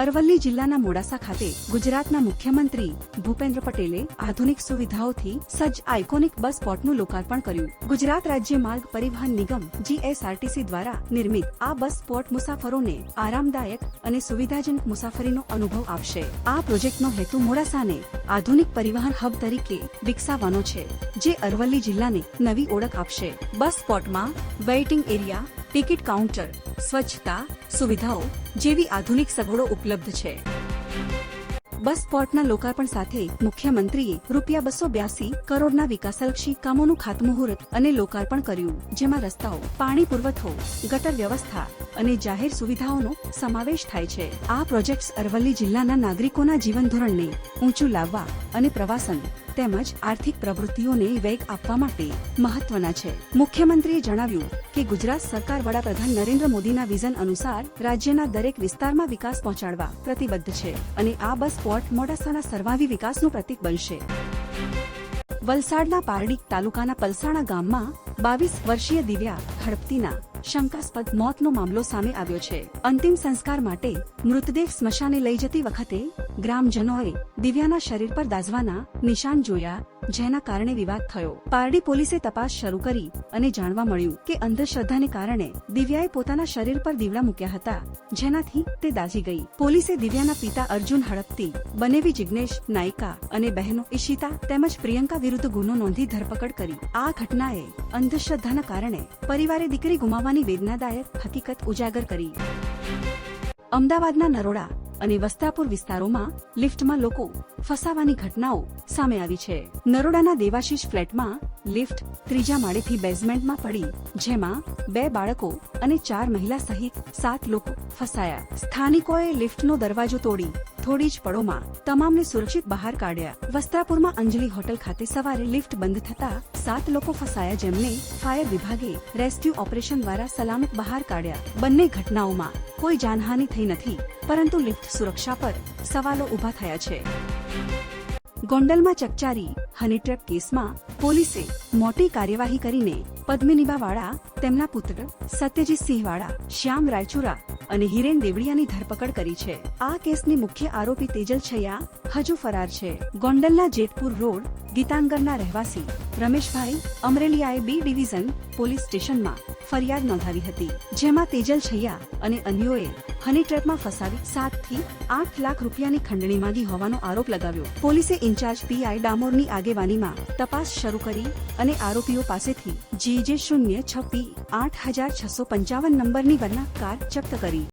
અરવલ્લી જિલ્લાના મોડાસા ખાતે ગુજરાતના મુખ્યમંત્રી ભૂપેન્દ્ર પટેલે આધુનિક સુવિધાઓથી સજ્જ આઇકોનિક બસ સ્પોટનું લોકાર્પણ કર્યું. ગુજરાત રાજ્ય માર્ગ પરિવહન નિગમ જીએસઆરટીસી દ્વારા નિર્મિત આ બસ સ્પોટ મુસાફરોને આરામદાયક અને સુવિધાજનક મુસાફરીનો અનુભવ આપશે. આ પ્રોજેક્ટનો હેતુ મોડાસાને આધુનિક પરિવહન હબ તરીકે વિકસાવવાનો છે, જે અરવલ્લી જિલ્લાને નવી ઓળખ આપશે. બસ સ્પોટમાં વેઇટિંગ એરિયા, ટિકિટ કાઉન્ટર સ્વચ્છતા, સુવિધાઓ જેવી આધુનિક સગવડો ઉપલબ્ધ છે. બસ પોર્ટના લોકાર્પણ સાથે મુખ્યમંત્રીએ રૂપિયા બસો બ્યાસી કરોડના વિકાસલક્ષી કામોનું ખાતમુહૂર્ત અને લોકાર્પણ કર્યું, જેમાં રસ્તાઓ, પાણી પુરવઠો, ગટર વ્યવસ્થા અને જાહેર સુવિધાઓનો સમાવેશ થાય છે. આ પ્રોજેક્ટ્સ અરવલ્લી જિલ્લાના નાગરિકોના જીવન ધોરણને ઊંચું લાવવા અને પ્રવાસન તેમજ આર્થિક પ્રવૃત્તિઓને વેગ આપવા માટે મહત્વના છે. મુખ્યમંત્રીએ જણાવ્યું કે ગુજરાત સરકાર વડાપ્રધાન નરેન્દ્ર મોદીના વિઝન અનુસાર રાજ્યના દરેક વિસ્તારમાં વિકાસ પહોંચાડવા પ્રતિબદ્ધ છે અને આ બસ સ્પોટ મોડાસાના સર્વાવી વિકાસનું પ્રતીક બનશે. વલસાડના પારડી તાલુકાના પલસાણા ગામમાં બાવીસ વર્ષીય દિવ્યા હડપતીના શંકાસ્પદ મોતનો મામલો સામે આવ્યો છે. અંતિમ સંસ્કાર માટે મૃતદેહ સ્મશાને લઈ જતી વખતે ગ્રામજનોએ દિવ્યાના શરીર પર દાઝવાના નિશાન જોયા, જેના કારણે વિવાદ થયો. પારડી પોલીસે તપાસ શરૂ કરી અને જાણવા મળ્યું કે અંધશ્રદ્ધાને કારણે દિવ્યાએ પોતાના શરીર પર દીવડા મૂક્યા હતા, જેનાથી તે દાઝી ગઈ. પોલીસે દિવ્યાના પિતા અર્જુન હડપતી, બનેવી જિગ્નેશ નાયિકા અને બહેનો ઈશિતા તેમજ પ્રિયંકા વિરુદ્ધ ગુનો નોંધી ધરપકડ કરી. આ ઘટનાએ અંધશ્રદ્ધાના કારણે પરિવારે દીકરી ગુમાવવાની વેદનાદાયક હકીકત ઉજાગર કરી. અમદાવાદના નરોડા અને વસ્તાપુર વિસ્તારોમાં લિફ્ટમાં લોકો ફસાવાની ઘટનાઓ સામે આવી છે. નરોડાના દેવાશીષ ફ્લેટમાં લિફ્ટ ત્રીજા માળેથી બેઝમેન્ટમાં પડી, જેમાં બે બાળકો અને ચાર મહિલા સહિત સાત લોકો ફસાયા. સ્થાનિકોએ લિફ્ટનો દરવાજો તોડી, થોડી જ પળોમાં તમામને સુરક્ષિત બહાર કાઢ્યા. વસ્ત્રાપુરમાં અંજલિ હોટલ ખાતે સવારે લિફ્ટ બંધ થતા સાત લોકો ફસાયા, જેમને ફાયર વિભાગે રેસ્ક્યુ ઓપરેશન દ્વારા સલામત બહાર કાઢ્યા. બંને ઘટનાઓમાં કોઈ જાનહાનિ થઈ નથી, પરંતુ લિફ્ટ સુરક્ષા પર સવાલો ઊભા થયા છે. ગોંડલમાં ચકચારી હની ટ્રેપ કેસમાં પોલીસે મોટી કાર્યવાહી કરીને પદ્મિનીબા વાળા તેમના પુત્ર સત્યજીત સિંહવાળા શ્યામ રાયચુરા અને હિરેન દેવડિયાની ધરપકડ કરી છે. આ કેસની મુખ્ય આરોપી તેજલ છૈયા હજુ ફરાર છે. ગોંડલના જેતપુર રોડ, ગીતાંગરના રહેવાસી રમેશભાઈ અમરેલિયાએ બી ડિવિઝન પોલીસ સ્ટેશનમાં ફરિયાદ નોંધાવી હતી, જેમાં તેજલ છૈયા અને અન્યોએ હની ટ્રેપમાં ફસાવી સાતથી આઠ લાખ રૂપિયાની ખંડણી માંગી હોવાનો આરોપ લગાવ્યો. પોલીસે ઇન્ચાર્જ પીઆઈ ડામોરની આગેવાનીમાં તપાસ શરૂ કરી અને આરોપીઓ પાસેથી જીજે શૂન્ય છપ્પી આઠ હજાર છસો પંચાવન નંબરની વરના કાર જપ્ત કરી.